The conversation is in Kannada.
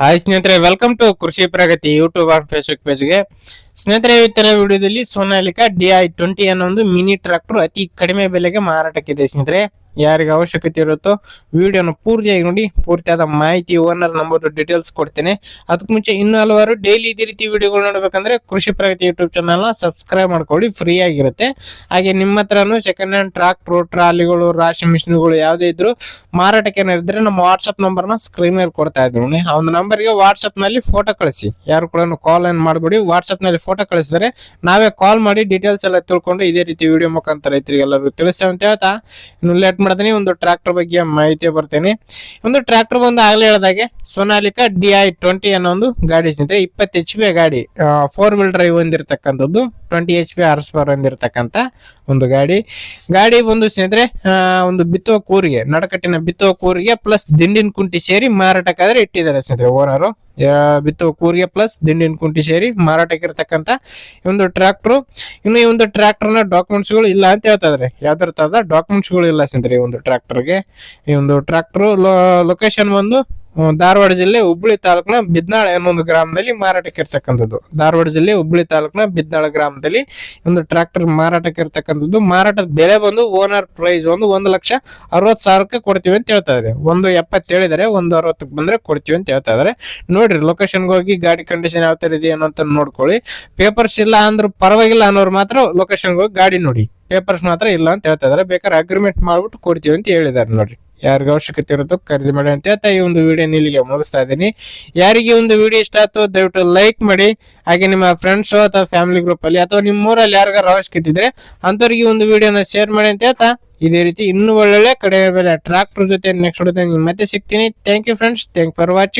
ಹಾಯ್ ಸ್ನೇಹಿತರೆ welcome to Krishi Pragati YouTube and Facebook ಪೇಜ್ಗೆ ಸ್ನೇಹಿತರೆ ಇವತ್ತಿನ ವಿಡಿಯೋದಲ್ಲಿ ಸೋನಾಲಿಕಾ ಡಿ ಐ ಟ್ವೆಂಟಿ ಅನ್ನೋ ಒಂದು ಮಿನಿ ಟ್ರಾಕ್ಟರ್ ಅತಿ ಕಡಿಮೆ ಬೆಲೆಗೆ ಮಾರಾಟಕ್ಕಿದೆ ಸ್ನೇಹಿತರೆ. ಯಾರಿಗೆ ಅವಶ್ಯಕತೆ ಇರುತ್ತೋ ವಿಡಿಯೋನ ಪೂರ್ತಿಯಾಗಿ ನೋಡಿ, ಪೂರ್ತಿಯಾದ ಮಾಹಿತಿ ಓನರ್ ನಂಬರ್ ಡೀಟೇಲ್ಸ್ ಕೊಡ್ತೇನೆ. ಅದಕ್ಕೆ ಮುಂಚೆ ಇನ್ನೂ ಹಲವಾರು ಡೈಲಿ ಇದೇ ರೀತಿ ವಿಡಿಯೋಗಳು ನೋಡಬೇಕಂದ್ರೆ ಕೃಷಿ ಪ್ರಗತಿ ಯೂಟ್ಯೂಬ್ ಚಾನಲ್ನ ಸಬ್ಸ್ಕ್ರೈಬ್ ಮಾಡ್ಕೊಳ್ಳಿ ಫ್ರೀ ಆಗಿರುತ್ತೆ. ಹಾಗೆ ನಿಮ್ಮ ಹತ್ರನೂ ಸೆಕೆಂಡ್ ಹ್ಯಾಂಡ್ ಟ್ರಾಕ್ಟ್ರು ಟ್ರಾಲಿಗಳು, ರಾಶಿ ಮಿಷಿನ್ಗಳು ಯಾವುದೇ ಇದ್ರು ಮಾರಾಟಕ್ಕೆ ಏನಿದ್ರೆ ನಮ್ಮ ವಾಟ್ಸಪ್ ನಂಬರ್ನ ಸ್ಕ್ರೀನ್ ಮೇಲೆ ಕೊಡ್ತಾ ಇದ್ದೀನಿ ಆ ಒಂದು ನಂಬರ್ಗೆ ವಾಟ್ಸಪ್ನಲ್ಲಿ ಫೋಟೋ ಕಳಿಸಿ. ಯಾರು ಕೂಡ ಕಾಲ್ ಏನ್ ಮಾಡ್ಬಿಡಿ ವಾಟ್ಸಪ್ನಲ್ಲಿ ಫೋಟೋ ಕಳಿಸಿದರೆ ನಾವೇ ಕಾಲ್ ಮಾಡಿ ಡೀಟೇಲ್ಸ್ ಎಲ್ಲ ತಿಳ್ಕೊಂಡು ಇದೇ ರೀತಿ ವಿಡಿಯೋ ಮುಖಾಂತರ ರೈತರಿಗೆ ಎಲ್ಲರಿಗೂ ತಿಳಿಸ್ತೇವೆ ಅಂತ ಹೇಳ್ತಾ. ಇನ್ನು ಲೇಟ್ ಮಾಡ್ತೀನಿ, ಒಂದು ಟ್ರ್ಯಾಕ್ಟರ್ ಬಗ್ಗೆ ಮಾಹಿತಿ ಬರ್ತೇನೆ. ಒಂದು ಟ್ರ್ಯಾಕ್ಟರ್ ಬಂದು ಆಗ್ಲೇ ಹೇಳಿದಾಗೆ, ಸೋನಾಲಿಕಾ ಡಿ ಐ ಟ್ವೆಂಟಿ ಅನ್ನೋ ಒಂದು ಗಾಡಿ ಸ್ನೇಹಿತರೆ ಇಪ್ಪತ್ತು ಎಚ್ ಪಿ ಗಾಡಿ four wheel drive ಹೊಂದಿರತಕ್ಕಂಥದ್ದು twenty H P horse power ಹೊಂದಿರತಕ್ಕಂಥ ಒಂದು ಗಾಡಿ. ಗಾಡಿ ಬಂದು ಸ್ನೇಹಿತರೆ ಒಂದು ಬಿತ್ತುವ ಕೂರಿಗೆ, ನಡಕಟ್ಟಿನ ಬಿತ್ತುವ ಕೂರಿಗೆ ಪ್ಲಸ್ ದಿಂಡಿನ ಕುಂಟಿ ಸೇರಿ ಮಾರಾಟಕ್ಕಾದ್ರೆ ಇಟ್ಟಿದ್ದಾರೆ ಸ್ನೇಹಿತರೆ ಓನರು. ಬಿತ್ತುವ ಕೂರಿಗೆ ಪ್ಲಸ್ ದಿಂಡಿನ ಕುಂಟಿ ಸೇರಿ ಮಾರಾಟಕ್ಕೆ ಇರತಕ್ಕಂತ ಒಂದು ಟ್ರ್ಯಾಕ್ಟ್ರು ಇನ್ನು ಈ ಒಂದು ಟ್ರ್ಯಾಕ್ಟರ್ನ ಡಾಕ್ಯುಮೆಂಟ್ಸ್ಗಳು ಡಾಕ್ಯುಮೆಂಟ್ಸ್ಗಳು ಇಲ್ಲ ಅಂತ ಹೇಳ್ತಾರೆ ಯಾವ್ದಾರ ತರದ ಡಾಕ್ಯುಮೆಂಟ್ಸ್ಗಳು ಇಲ್ಲ ಸ್ನೇಹಿತರೆ ಈ ಒಂದು ಟ್ರ್ಯಾಕ್ಟರ್ಗೆ ಈ ಒಂದು ಟ್ರ್ಯಾಕ್ಟರ್ ಲೊಕೇಶನ್ ಬಂದು ಧಾರವಾಡ ಜಿಲ್ಲೆ ಹುಬ್ಬಳ್ಳಿ ತಾಲೂಕಿನ ಬಿದ್ನಾಳ ಎನ್ನೊಂದು ಗ್ರಾಮದಲ್ಲಿ ಮಾರಾಟಕ್ಕೆ ಇರ್ತಕ್ಕಂಥದ್ದು. ಧಾರವಾಡ ಜಿಲ್ಲೆ ಹುಬ್ಬಳ್ಳಿ ತಾಲೂಕಿನ ಬಿದ್ನಾಳ ಗ್ರಾಮದಲ್ಲಿ ಒಂದು ಟ್ರ್ಯಾಕ್ಟರ್ ಮಾರಾಟಕ್ಕೆ ಇರ್ತಕ್ಕಂಥದ್ದು. ಮಾರಾಟದ ಬೆಲೆ ಬಂದು ಓನರ್ ಪ್ರೈಸ್ ಒಂದು ಒಂದು ಲಕ್ಷ ಅರವತ್ತು ಸಾವಿರಕ್ಕೆ ಕೊಡ್ತೀವಿ ಅಂತ ಹೇಳ್ತಾ ಇದೆ ಒಂದು ಎಪ್ಪತ್ತು ಹೇಳಿದಾರೆ ಒಂದು ಅರವತ್ತಕ್ಕೆ ಬಂದ್ರೆ ಕೊಡ್ತೀವಿ ಅಂತ ಹೇಳ್ತಾ ಇದ್ದಾರೆ ನೋಡಿರಿ ಲೊಕೇಶನ್ಗೆ ಹೋಗಿ ಗಾಡಿ ಕಂಡೀಷನ್ ಯಾವ ಥರ ಇದೆ ಅಂತ ನೋಡ್ಕೊಳ್ಳಿ. ಪೇಪರ್ಸ್ ಇಲ್ಲ ಅಂದ್ರೂ ಪರವಾಗಿಲ್ಲ ಅನ್ನೋರು ಮಾತ್ರ ಲೊಕೇಶನ್ಗೆ ಹೋಗಿ ಗಾಡಿ ನೋಡಿ. ಪೇಪರ್ಸ್ ಮಾತ್ರ ಇಲ್ಲ ಅಂತ ಹೇಳ್ತಾ ಇದ್ದಾರೆ ಬೇಕಾದ್ರೆ ಅಗ್ರಿಮೆಂಟ್ ಮಾಡ್ಬಿಟ್ಟು ಕೊಡ್ತೀವಿ ಅಂತ ಹೇಳಿದ್ದಾರೆ ನೋಡ್ರಿ. ಯಾರಿಗ ಅವಶ್ಯಕತೆ ಇರುತ್ತೋ ಖರೀದಿ ಮಾಡಿ ಅಂತ ಹೇಳ್ತಾ ಈ ಒಂದು ವಿಡಿಯೋ ಇಲ್ಲಿಗೆ ಮುಗಿಸ್ತಾ ಇದ್ದೀನಿ. ಯಾರಿಗೆ ಒಂದು ವಿಡಿಯೋ ಇಷ್ಟ ಆಯ್ತು ದಯವಿಟ್ಟು ಲೈಕ್ ಮಾಡಿ. ಹಾಗೆ ನಿಮ್ಮ ಫ್ರೆಂಡ್ಸು ಅಥವಾ ಫ್ಯಾಮಿಲಿ ಗ್ರೂಪ್ ಅಲ್ಲಿ ಅಥವಾ ನಿಮ್ಮ ಊರಲ್ಲಿ ಯಾರಿಗಾರ ಅವಶ್ಯಕತೆ ಇದ್ರೆ ಅಂಥವ್ರಿಗೆ ಒಂದು ವಿಡಿಯೋನ ಶೇರ್ ಮಾಡಿ ಅಂತ ಹೇಳ್ತಾ ಇದೇ ರೀತಿ ಇನ್ನೂ ಒಳ್ಳೊಳ್ಳೆ ಕಡಿಮೆ ಬೆಲೆ ಟ್ರಾಕ್ಟರ್ ಜೊತೆ ನೆಕ್ಸ್ಟ್ ನಿಮ್ಮ ಮತ್ತೆ ಸಿಗ್ತೀನಿ. Thank you friends thank for watching